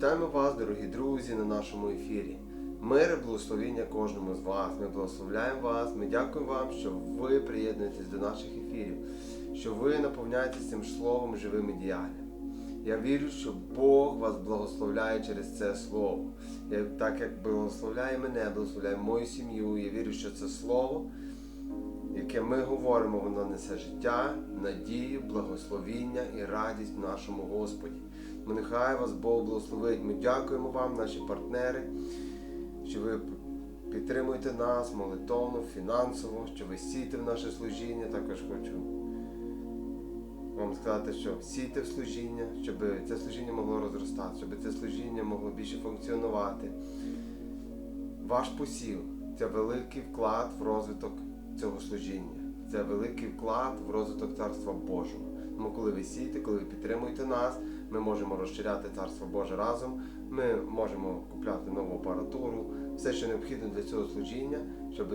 Вітаємо вас, дорогі друзі, на нашому ефірі. Мир і благословіння кожному з вас. Ми благословляємо вас. Ми дякуємо вам, що ви приєднуєтесь до наших ефірів, що ви наповняєтесь цим словом живим і діяльним. Я вірю, що Бог вас благословляє через це слово. Я, так як благословляє мене, благословляє мою сім'ю. Я вірю, що це слово, яке ми говоримо, воно несе життя, надію, благословіння і радість в нашому Господі. Ми нехай вас Бог благословить. Ми дякуємо вам, наші партнери, що ви підтримуєте нас молитовно, фінансово, що ви сієте в наше служіння. Також хочу вам сказати, що сійте в служіння, щоб це служіння могло розростати, щоб це служіння могло більше функціонувати. Ваш посів це великий вклад в розвиток цього служіння. Це великий вклад в розвиток Царства Божого. Тому коли ви сієте, коли ви підтримуєте нас, ми можемо розширяти Царство Боже разом, ми можемо купляти нову апаратуру, все, що необхідно для цього служіння, щоб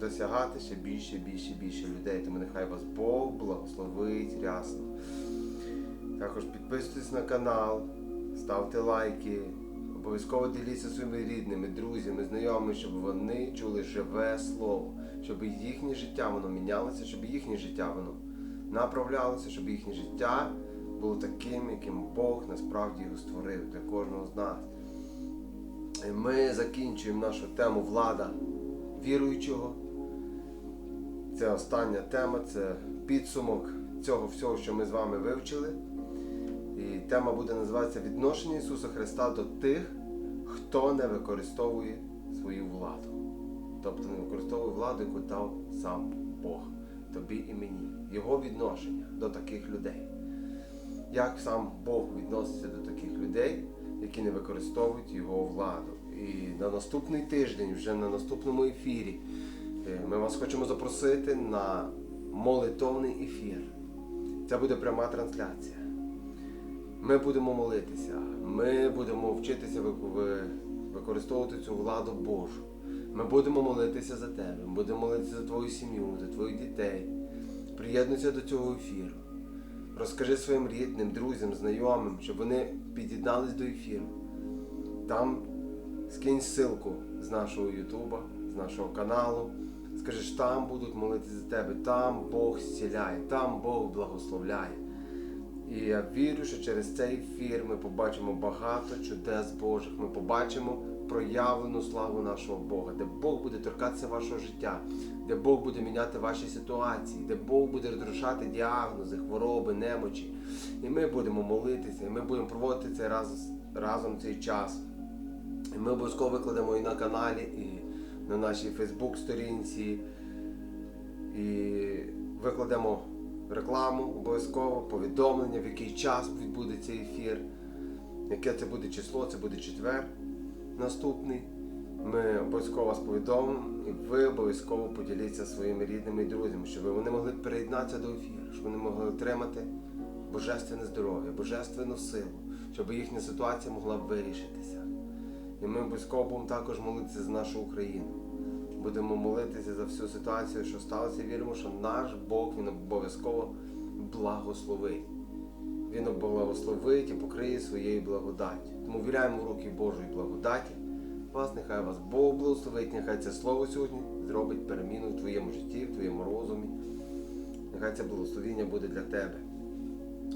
досягати ще більше, більше, більше людей. Тому нехай вас Бог благословить рясно. Також підписуйтесь на канал, ставте лайки, обов'язково діліться своїми рідними, друзями, знайомими, щоб вони чули живе слово, щоб їхнє життя воно мінялося, щоб їхнє життя воно направлялося, щоб їхнє життя було таким, яким Бог насправді його створив для кожного з нас. І Ми закінчуємо нашу тему влада віруючого. Це остання тема, це підсумок цього всього, що ми з вами вивчили. І тема буде називатися Відношення Ісуса Христа до тих, хто не використовує свою владу. Тобто не використовує владу, яку дав сам Бог, тобі і мені. Його відношення до таких людей. Як сам Бог відноситься до таких людей, які не використовують його владу. І на наступний тиждень, вже на наступному ефірі, е, ми вас хочемо запросити на молитовний ефір. Це буде пряма трансляція. Ми будемо молитися, ми будемо вчитися ви- ви- використовувати цю владу Божу. Ми будемо молитися за тебе, ми будемо молитися за твою сім'ю, за твоїх дітей. Приєднуйся до цього ефіру. Розкажи своїм рідним, друзям, знайомим, щоб вони під'єднались до ефіру. Там скинь ссылку з нашого Ютуба, з нашого каналу. Скажеш, там будуть молитися за тебе, там Бог зціляє, там Бог благословляє. І я вірю, що через цей ефір ми побачимо багато чудес Божих. Ми побачимо проявлену славу нашого Бога, де Бог буде торкатися вашого життя, де Бог буде міняти ваші ситуації, де Бог буде розрушати діагнози, хвороби, немочі. І ми будемо молитися, і ми будемо проводити цей раз, разом цей час. І ми обов'язково викладемо і на каналі, і на нашій Фейсбук-сторінці, і викладемо рекламу обов'язково, повідомлення, в який час відбудеться ефір, яке це буде число, це буде четвер наступний. Ми обов'язково вас повідомимо, і ви обов'язково поділіться своїми рідними і друзями, щоб вони могли приєднатися до ефіру, щоб вони могли отримати божественне здоров'я, божественну силу, щоб їхня ситуація могла вирішитися. І ми обов'язково будемо також молитися за нашу Україну. Будемо молитися за всю ситуацію, що сталося. і Віримо, що наш Бог він обов'язково благословить. Він благословить і покриє своєю благодаттю. Тому віряємо в руки Божої благодаті. Вас, нехай вас Бог благословить, нехай це слово сьогодні зробить переміну в твоєму житті, в твоєму розумі. Нехай це благословіння буде для тебе.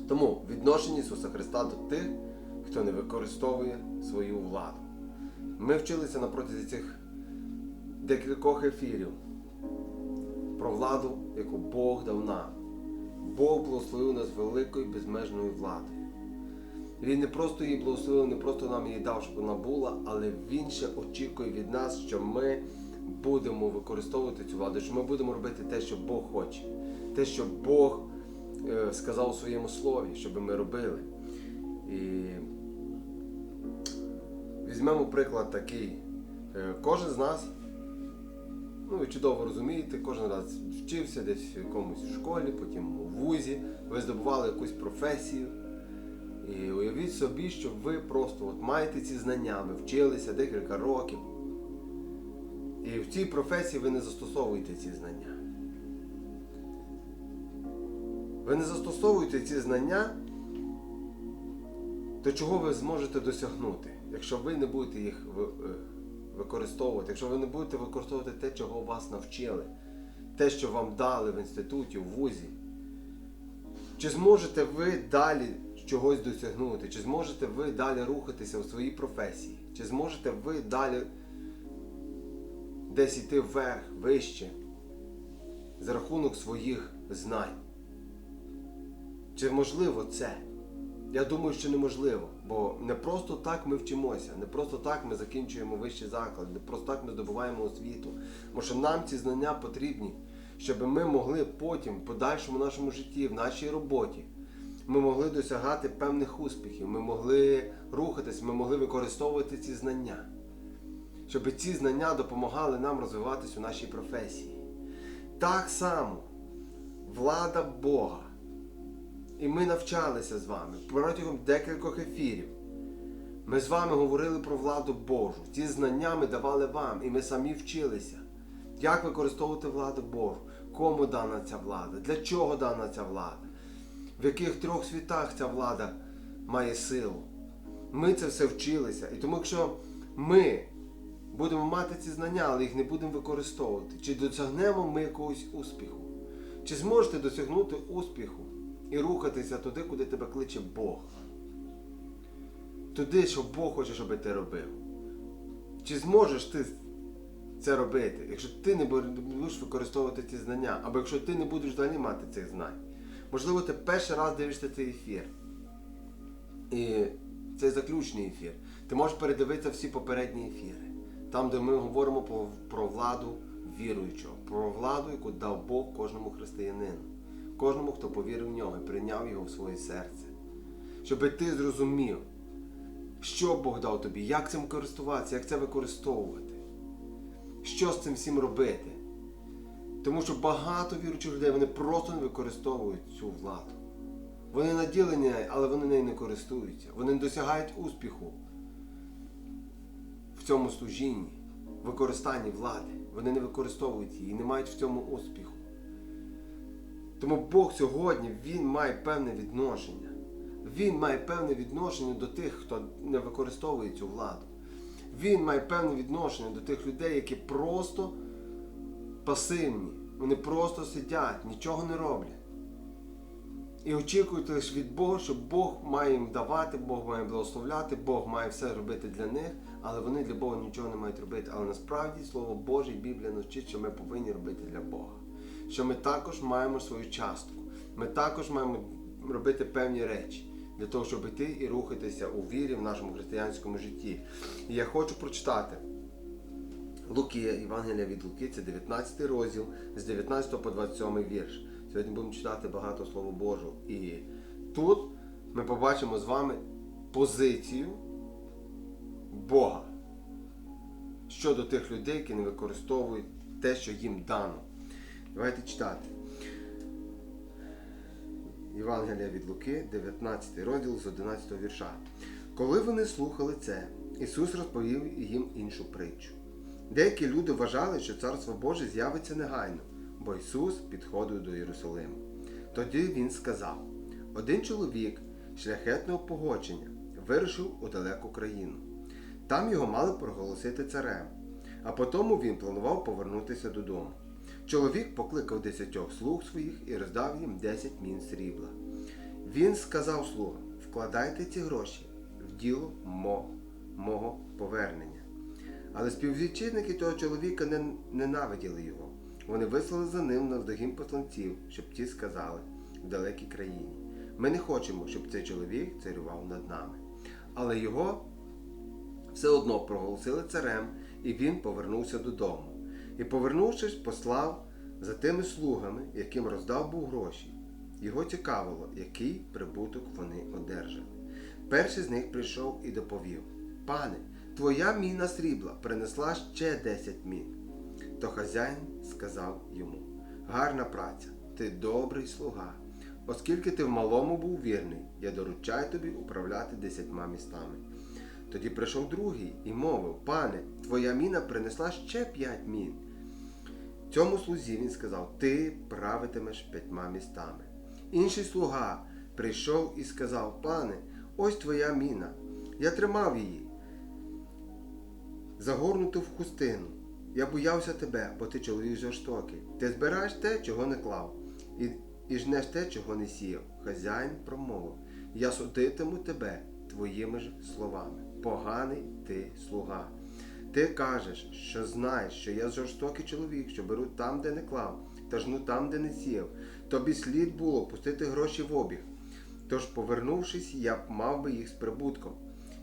Тому відношення Ісуса Христа до тих, хто не використовує свою владу. Ми вчилися на протязі цих декількох ефірів про владу, яку Бог дав нам. Бог благословив нас великою безмежною владою. Він не просто її благословив, не просто нам її дав, щоб вона була, але Він ще очікує від нас, що ми будемо використовувати цю владу, що ми будемо робити те, що Бог хоче, те, що Бог е, сказав у своєму слові, щоб ми робили. І візьмемо приклад такий. Е, Кожен з нас, ну ви чудово розумієте, кожен раз вчився десь в якомусь школі, потім у вузі, ви здобували якусь професію. І уявіть собі, що ви просто от маєте ці знання, ви вчилися декілька років. І в цій професії ви не застосовуєте ці знання. Ви не застосовуєте ці знання то чого ви зможете досягнути, якщо ви не будете їх е, використовувати, якщо ви не будете використовувати те, чого вас навчили, те, що вам дали в інституті, в вузі? Чи зможете ви далі чогось досягнути? Чи зможете ви далі рухатися у своїй професії? Чи зможете ви далі десь йти вверх, вище, за рахунок своїх знань? Чи можливо це? Я думаю, що неможливо, бо не просто так ми вчимося, не просто так ми закінчуємо вищий заклад, не просто так ми здобуваємо освіту. Тому що нам ці знання потрібні, щоб ми могли потім, в подальшому нашому житті, в нашій роботі, ми могли досягати певних успіхів, ми могли рухатись, ми могли використовувати ці знання, щоб ці знання допомагали нам розвиватись у нашій професії. Так само влада Бога. І ми навчалися з вами протягом декількох ефірів. Ми з вами говорили про владу Божу. Ці знання ми давали вам, і ми самі вчилися. Як використовувати владу Божу? Кому дана ця влада? Для чого дана ця влада? В яких трьох світах ця влада має силу? Ми це все вчилися. І тому, якщо ми будемо мати ці знання, але їх не будемо використовувати, чи досягнемо ми якогось успіху? Чи зможете досягнути успіху і рухатися туди, куди тебе кличе Бог? Туди, що Бог хоче, щоб ти робив. Чи зможеш ти це робити, якщо ти не будеш використовувати ці знання, або якщо ти не будеш взагалі мати цих знань? Можливо, ти перший раз дивишся цей ефір. І це заключний ефір. Ти можеш передивитися всі попередні ефіри. Там, де ми говоримо про, владу віруючого, про владу, яку дав Бог кожному християнину, кожному, хто повірив в нього і прийняв його в своє серце. Щоб ти зрозумів, що Бог дав тобі, як цим користуватися, як це використовувати, що з цим всім робити. Тому що багато віруючих людей вони просто не використовують цю владу. Вони наділені, але вони нею не користуються. Вони не досягають успіху в цьому служінні, використанні влади. Вони не використовують її і не мають в цьому успіху. Тому Бог сьогодні Він має певне відношення. Він має певне відношення до тих, хто не використовує цю владу. Він має певне відношення до тих людей, які просто пасивні. Вони просто сидять, нічого не роблять. І очікують лише від Бога, що Бог має їм давати, Бог має благословляти, Бог має все робити для них, але вони для Бога нічого не мають робити. Але насправді Слово Боже і Біблія навчить, що ми повинні робити для Бога. Що ми також маємо свою частку. Ми також маємо робити певні речі для того, щоб йти і рухатися у вірі в нашому християнському житті. І я хочу прочитати Луки, Євангелія від Луки, це 19 розділ з 19 по 27 вірш. Сьогодні будемо читати багато Слова Божого. І тут ми побачимо з вами позицію Бога щодо тих людей, які не використовують те, що їм дано. Давайте читати. Євангелія від Луки, 19 розділ з 11 вірша. Коли вони слухали це, Ісус розповів їм іншу притчу. Деякі люди вважали, що Царство Боже з'явиться негайно, бо Ісус підходив до Єрусалиму. Тоді Він сказав: один чоловік шляхетного погодження вирушив у далеку країну. Там його мали проголосити царем, а потому він планував повернутися додому. Чоловік покликав десятьох слуг своїх і роздав їм десять мін срібла. Він сказав слугам: вкладайте ці гроші в діло мо, мого повернення. Але співвітчизники того чоловіка ненавиділи його. Вони вислали за ним навздогін посланців, щоб ті сказали в далекій країні. Ми не хочемо, щоб цей чоловік царював над нами. Але його все одно проголосили царем, і він повернувся додому. І, повернувшись, послав за тими слугами, яким роздав був гроші. Його цікавило, який прибуток вони одержали. Перший з них прийшов і доповів: Пане, твоя міна срібла принесла ще десять мін. То хазяїн сказав йому: Гарна праця, ти добрий слуга. Оскільки ти в малому був вірний, я доручаю тобі управляти десятьма містами. Тоді прийшов другий і мовив: Пане, твоя міна принесла ще п'ять мін. Цьому слузі він сказав: Ти правитимеш п'ятьма містами. Інший слуга прийшов і сказав: Пане, ось твоя міна. Я тримав її, загорнуту в хустину. Я боявся тебе, бо ти чоловік жорстокий. Ти збираєш те, чого не клав, і, і жнеш те, чого не сіяв. Хазяїн промовив: Я судитиму тебе твоїми ж словами. Поганий ти слуга. Ти кажеш, що знаєш, що я жорстокий чоловік, що беру там, де не клав, та жну там, де не сіяв. Тобі слід було пустити гроші в обіг. Тож, повернувшись, я б мав би їх з прибутком.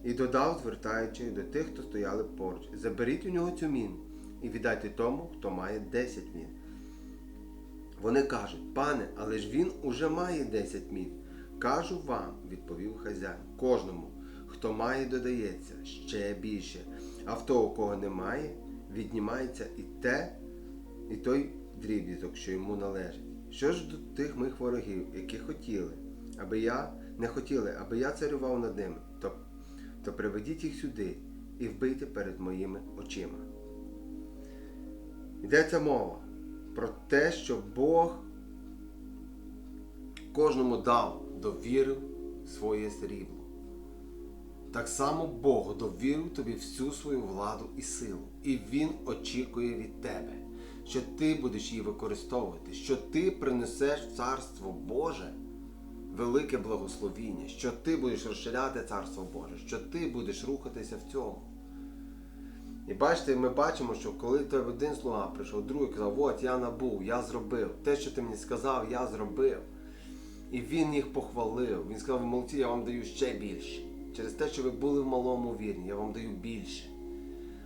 І додав, звертаючи до тих, хто стояли поруч, заберіть у нього цю міну і віддайте тому, хто має 10 мін. Вони кажуть, пане, але ж він уже має 10 мін. Кажу вам, відповів хазяїн, кожному, хто має, додається ще більше, а в того, кого немає, віднімається і те, і той дріб'язок, що йому належить. Що ж до тих моїх ворогів, які хотіли, аби я не хотіли, аби я царював над ними, то, то приведіть їх сюди і вбийте перед моїми очима. Йдеться мова про те, що Бог кожному дав довірив своє срібло. Так само Бог довірив тобі всю свою владу і силу. І Він очікує від тебе, що ти будеш її використовувати, що ти принесеш в Царство Боже велике благословіння, що ти будеш розширяти Царство Боже, що ти будеш рухатися в цьому. І бачите, ми бачимо, що коли тебе один слуга прийшов, другий казав, от я набув, я зробив. Те, що ти мені сказав, я зробив. І він їх похвалив. Він сказав, молодці, я вам даю ще більше. Через те, що ви були в малому вірні, я вам даю більше.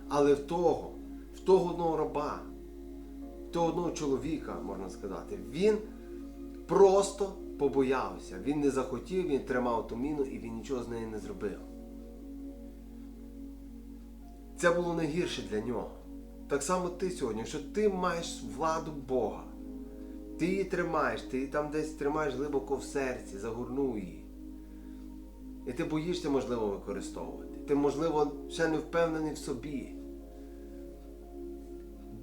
Але в того, в того одного раба, в того одного чоловіка, можна сказати, він просто побоявся. Він не захотів, він тримав ту міну і він нічого з нею не зробив. Це було найгірше для нього. Так само ти сьогодні, якщо ти маєш владу Бога, ти її тримаєш, ти її там десь тримаєш глибоко в серці, загорнув її. І ти боїшся, можливо, використовувати. Ти, можливо, ще не впевнений в собі.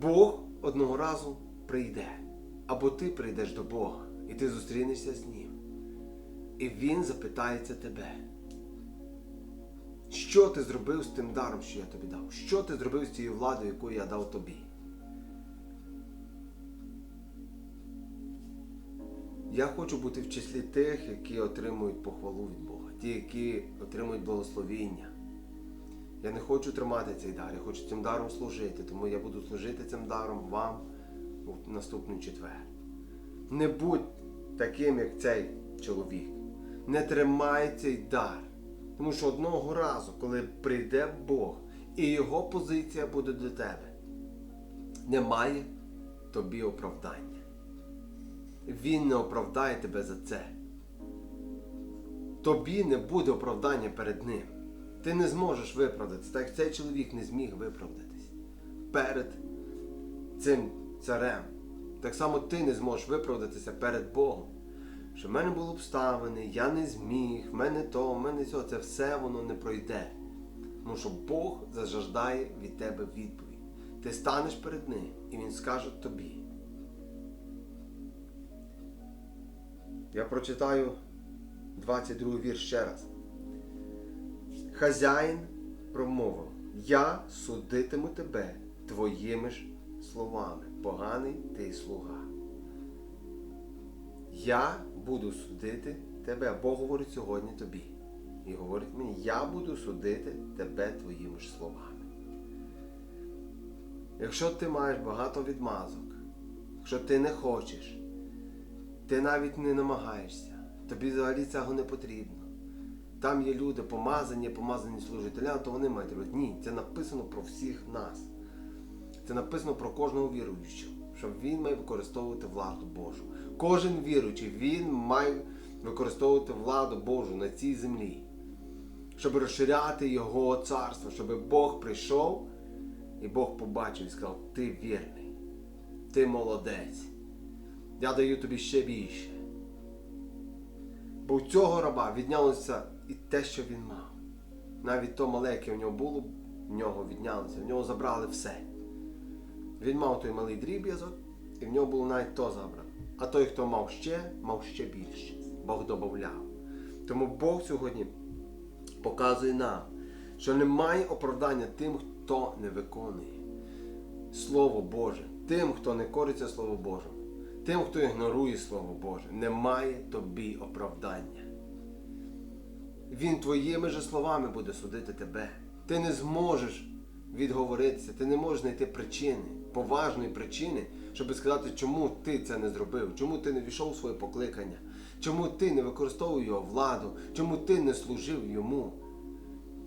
Бог одного разу прийде. Або ти прийдеш до Бога, і ти зустрінешся з Ним. І Він запитається тебе. Що ти зробив з тим даром, що я тобі дав? Що ти зробив з цією владою, яку я дав тобі? Я хочу бути в числі тих, які отримують похвалу від Бога, ті, які отримують благословіння. Я не хочу тримати цей дар, я хочу цим даром служити, тому я буду служити цим даром вам у наступний четвер. Не будь таким, як цей чоловік. Не тримай цей дар. Тому що одного разу, коли прийде Бог і його позиція буде до тебе, немає тобі оправдання. Він не оправдає тебе за це. Тобі не буде оправдання перед ним. Ти не зможеш виправдатися, так цей чоловік не зміг виправдатись перед цим царем. Так само ти не зможеш виправдатися перед Богом. Що в мене були обставини, я не зміг, в мене то, в мене цього, це все воно не пройде. Тому що Бог зажаждає від тебе відповідь. Ти станеш перед ним і Він скаже тобі. Я прочитаю 22 вірш ще раз. Хазяїн промовив, я судитиму тебе твоїми ж словами, поганий ти слуга. Я буду судити тебе. Бог говорить сьогодні тобі. І говорить мені, я буду судити тебе твоїми ж словами. Якщо ти маєш багато відмазок, якщо ти не хочеш, ти навіть не намагаєшся, тобі взагалі цього не потрібно. Там є люди помазані, помазані служителя, то вони мають робити. Ні, це написано про всіх нас. Це написано про кожного віруючого, що він має використовувати владу Божу. Кожен віруючий, він має використовувати владу Божу на цій землі, щоб розширяти Його царство, щоб Бог прийшов і Бог побачив і сказав, ти вірний, ти молодець. Я даю тобі ще більше. Бо у цього раба віднялося і те, що він мав. Навіть то мале, яке в нього було, в нього віднялося, в нього забрали все. Він мав той малий дріб'язок, і в нього було навіть то забрано. А той, хто мав ще, мав ще більше. Бог додавав. Тому Бог сьогодні показує нам, що немає оправдання тим, хто не виконує Слово Боже, тим, хто не кориться Слову Божому, тим, хто ігнорує Слово Боже, немає тобі оправдання. Він твоїми же словами буде судити тебе. Ти не зможеш відговоритися, ти не можеш знайти причини, поважної причини, щоб сказати, чому ти це не зробив, чому ти не війшов у своє покликання, чому ти не використовував його владу, чому ти не служив йому,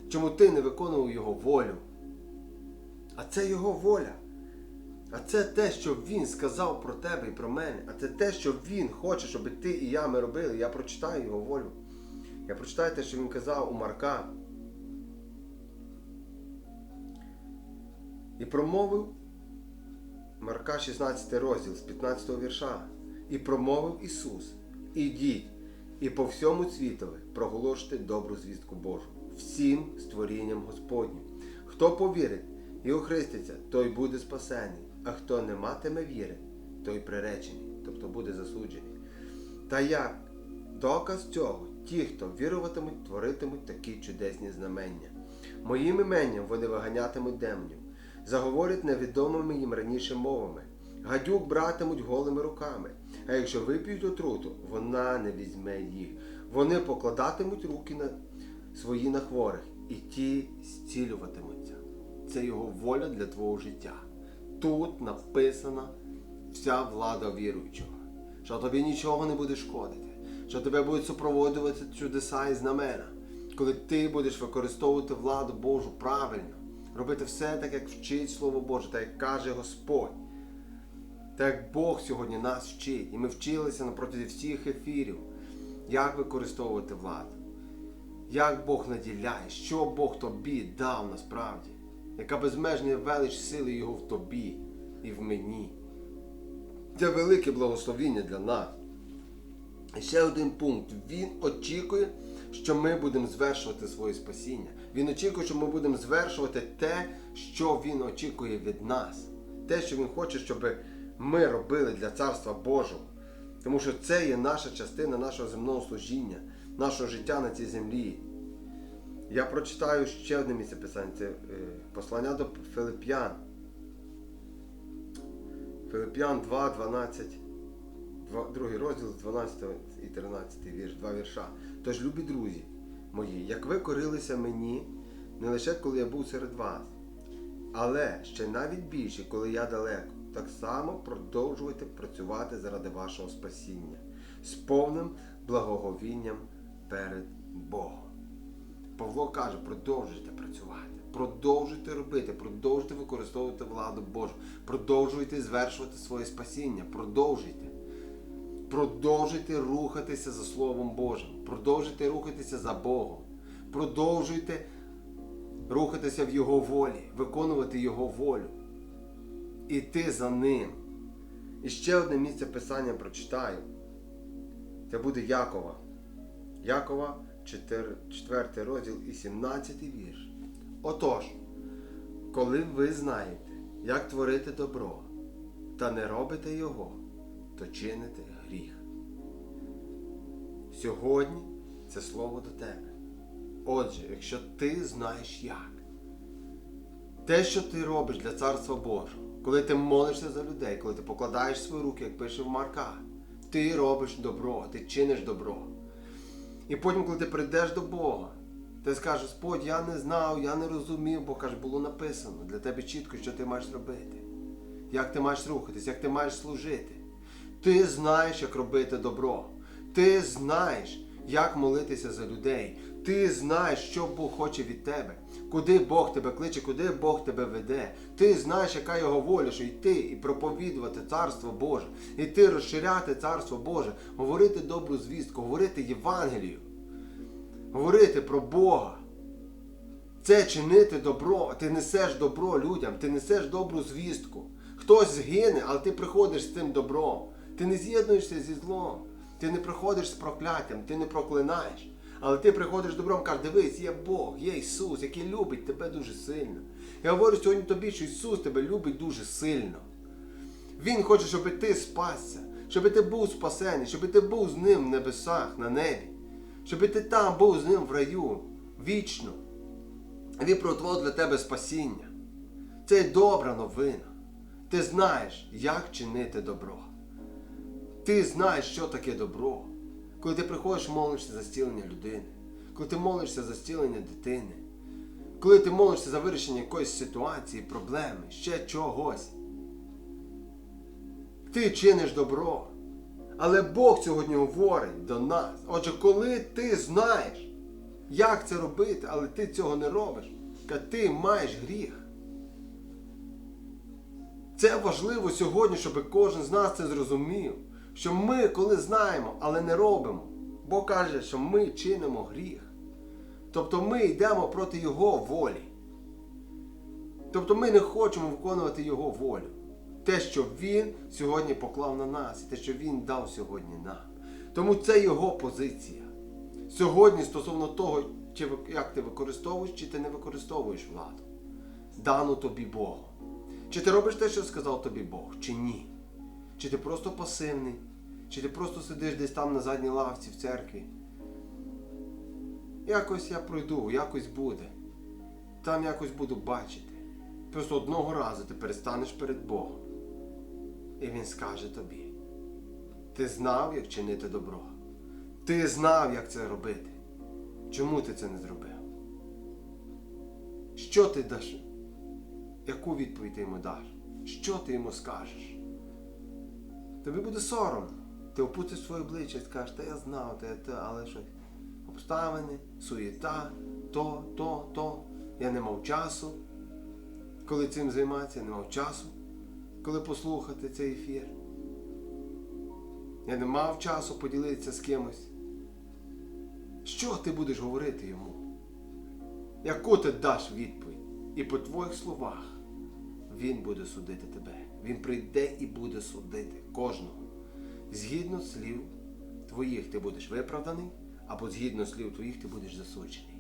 чому ти не виконував його волю. А це його воля. А це те, що він сказав про тебе і про мене. А це те, що він хоче, щоб ти і я ми робили. Я прочитаю його волю. Я прочитаю те, що він казав у Марка. І промовив Марка 16 розділ з 15 вірша. І промовив Ісус: Ідіть і по всьому світові проголошуйте добру звістку Божу, всім створінням Господнім. Хто повірить і охриститься, той буде спасений, а хто не матиме віри, той приречений, тобто буде засуджений. Та як доказ цього, ті, хто віруватимуть, творитимуть такі чудесні знамення. Моїм іменням вони виганятимуть демонів, заговорять невідомими їм раніше мовами, гадюк братимуть голими руками, а якщо вип'ють отруту, вона не візьме їх. Вони покладатимуть руки на свої на хворих, і ті зцілюватимуться. Це його воля для твого життя. Тут написана вся влада віруючого, що тобі нічого не буде шкодити, що тебе будуть супроводжувати чудеса і знамена, коли ти будеш використовувати владу Божу правильно, робити все так, як вчить Слово Боже, так як каже Господь. Так як Бог сьогодні нас вчить, і ми вчилися протязі всіх ефірів, як використовувати владу, як Бог наділяє, що Бог тобі дав насправді, яка безмежна велич сили Його в тобі і в мені. Це велике благословіння для нас. І ще один пункт. Він очікує, що ми будемо звершувати своє спасіння. Він очікує, що ми будемо звершувати те, що Він очікує від нас. Те, що Він хоче, щоб ми робили для Царства Божого. Тому що це є наша частина нашого земного служіння, нашого життя на цій землі. Я прочитаю ще одне місце писання. Це е, послання до Филип'ян. Филип'ян 2, 12, два- другий розділ з 12 і 13 вірш, два вірша. Тож, любі друзі мої, як ви корилися мені, не лише коли я був серед вас, але ще навіть більше, коли я далеко, так само продовжуйте працювати заради вашого спасіння з повним благоговінням перед Богом. Павло каже, продовжуйте працювати, продовжуйте робити, продовжуйте використовувати владу Божу, продовжуйте звершувати своє спасіння, продовжуйте. Продовжуйте рухатися за Словом Божим, продовжуйте рухатися за Богом, продовжуйте рухатися в Його волі, виконувати Його волю, іти за Ним. І ще одне місце Писання прочитаю. Це буде Якова. Якова, 4 розділ і 17 вірш. Отож, коли ви знаєте, як творити добро, та не робите його, то чините гріх. Сьогодні це слово до тебе. Отже, якщо ти знаєш як, те, що ти робиш для Царства Божого, коли ти молишся за людей, коли ти покладаєш свої руки, як пише в Марка, ти робиш добро, ти чиниш добро. І потім, коли ти прийдеш до Бога, ти скажеш, Господь, я не знав, я не розумів, бо каже, було написано для тебе чітко, що ти маєш робити, як ти маєш рухатись, як ти маєш служити. Ти знаєш, як робити добро. Ти знаєш, як молитися за людей. Ти знаєш, що Бог хоче від тебе, куди Бог тебе кличе, куди Бог тебе веде. Ти знаєш, яка його воля, що йти і проповідувати Царство Боже, йти розширяти Царство Боже, говорити добру звістку, говорити Євангелію, говорити про Бога. Це чинити добро, ти несеш добро людям, ти несеш добру звістку. Хтось згине, але ти приходиш з цим добром. Ти не з'єднуєшся зі злом, ти не приходиш з прокляттям, ти не проклинаєш. Але ти приходиш добром, кажеш, дивись, є Бог, є Ісус, який любить тебе дуже сильно. Я говорю сьогодні тобі, що Ісус тебе любить дуже сильно. Він хоче, щоб ти спасся, щоб ти був спасений, щоб ти був з ним в небесах, на небі, щоб ти там був з ним в раю, вічну. Він приготував для тебе спасіння. Це добра новина. Ти знаєш, як чинити добро. Ти знаєш, що таке добро. Коли ти приходиш молишся за зцілення людини, коли ти молишся за зцілення дитини, коли ти молишся за вирішення якоїсь ситуації, проблеми, ще чогось. Ти чиниш добро. Але Бог сьогодні говорить до нас. Отже, коли ти знаєш, як це робити, але ти цього не робиш, ти маєш гріх. Це важливо сьогодні, щоб кожен з нас це зрозумів. Що ми, коли знаємо, але не робимо, Бог каже, що ми чинимо гріх. Тобто ми йдемо проти Його волі. Тобто ми не хочемо виконувати Його волю. Те, що Він сьогодні поклав на нас, і те, що Він дав сьогодні нам. Тому це Його позиція. Сьогодні стосовно того, чи як ти використовуєш, чи ти не використовуєш владу, дану тобі Богом. Чи ти робиш те, що сказав тобі Бог, чи ні? Чи ти просто пасивний, чи ти просто сидиш десь там на задній лавці в церкві. Якось я пройду, якось буде. Там якось буду бачити. Просто одного разу ти перестанеш перед Богом. І Він скаже тобі: ти знав, як чинити добро. Ти знав, як це робити. Чому ти це не зробив? Що ти даш? Яку відповідь ти йому даш? Що ти йому скажеш? Тобі буде соромно. Ти опустиш своє обличчя і скажеш, та я знав, та я те, але щось. Обставини, суєта, то, то, то. Я не мав часу, коли цим займатися, я не мав часу, коли послухати цей ефір. Я не мав часу поділитися з кимось. Що ти будеш говорити йому? Яку ти даш відповідь? І по твоїх словах він буде судити тебе. Він прийде і буде судити кожного. Згідно слів твоїх ти будеш виправданий, або згідно слів твоїх ти будеш засуджений.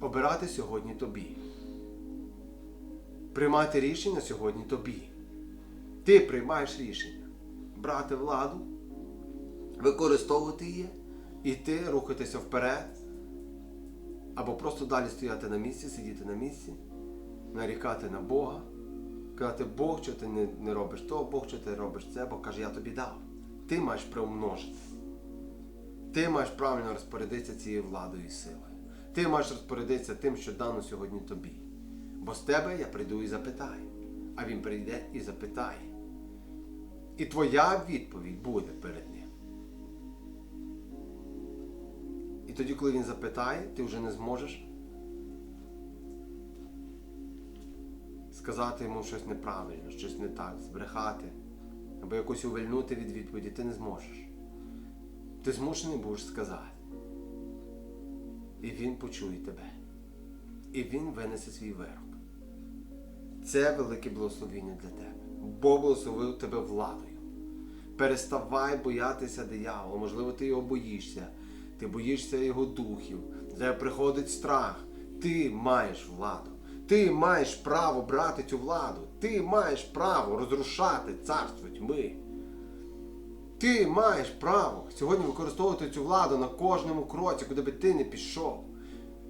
Обирати сьогодні тобі. Приймати рішення сьогодні тобі. Ти приймаєш рішення брати владу, використовувати її, іти, рухатися вперед, або просто далі стояти на місці, сидіти на місці, нарікати на Бога, казати, Бог, що ти не, не робиш то, Бог, що ти робиш це, Бог каже, я тобі дав. Ти маєш приумножити. Ти маєш правильно розпорядитися цією владою і силою. Ти маєш розпорядитися тим, що дано сьогодні тобі. Бо з тебе я прийду і запитаю, а він прийде і запитає. І твоя відповідь буде перед ним. І тоді, коли він запитає, ти вже не зможеш сказати йому щось неправильно, щось не так, збрехати, або якось увильнути від відповіді, ти не зможеш. Ти змушений будеш сказати. І він почує тебе. І він винесе свій вирок. Це велике благословіння для тебе. Бог благословив тебе владою. Переставай боятися диявола. Можливо, ти його боїшся. Ти боїшся його духів. Тебе приходить страх. Ти маєш владу. Ти маєш право брати цю владу. Ти маєш право розрушати царство тьми. Ти маєш право сьогодні використовувати цю владу на кожному кроці, куди би ти не пішов.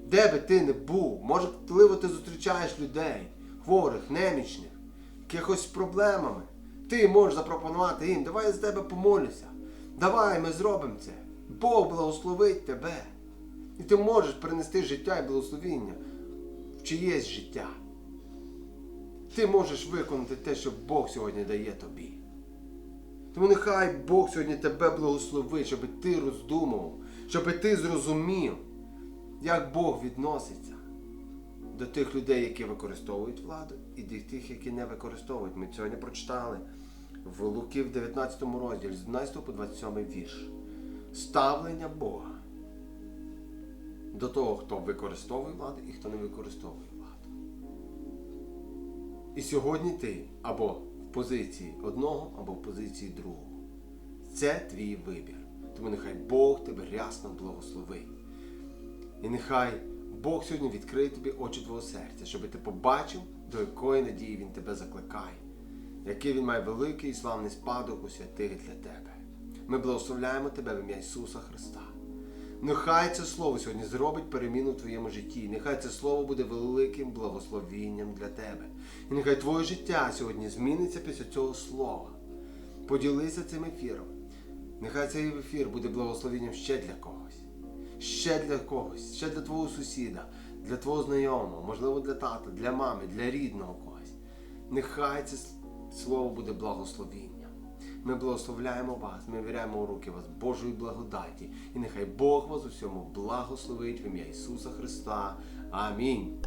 Де би ти не був, можливо, ти зустрічаєш людей, хворих, немічних, якихось проблемами. Ти можеш запропонувати їм, давай я з тебе помолюся. Давай ми зробимо це. Бог благословить тебе. І ти можеш принести життя і благословіння чиєсь життя. Ти можеш виконати те, що Бог сьогодні дає тобі. Тому нехай Бог сьогодні тебе благословить, щоб ти роздумував, щоб ти зрозумів, як Бог відноситься до тих людей, які використовують владу, і до тих, які не використовують. Ми сьогодні прочитали в Луки в 19 розділі з 12 по 27 вірш. Ставлення Бога до того, хто використовує владу і хто не використовує владу. І сьогодні ти або в позиції одного, або в позиції другого. Це твій вибір. Тому нехай Бог тебе рясно благословить. І нехай Бог сьогодні відкриє тобі очі твого серця, щоб ти побачив, до якої надії Він тебе закликає, який він має великий і славний спадок у святих для тебе. Ми благословляємо тебе в ім'я Ісуса Христа. Нехай це слово сьогодні зробить переміну в твоєму житті. Нехай це слово буде великим благословінням для тебе. І нехай твоє життя сьогодні зміниться після цього слова. Поділися цим ефіром. Нехай цей ефір буде благословенням ще для когось. Ще для когось, ще для твого сусіда, для твого знайомого, можливо, для тата, для мами, для рідного когось. Нехай це слово буде благословенням. Ми благословляємо вас, ми віряємо у руки вас Божої благодаті. І нехай Бог вас у всьому благословить в ім'я Ісуса Христа. Амінь.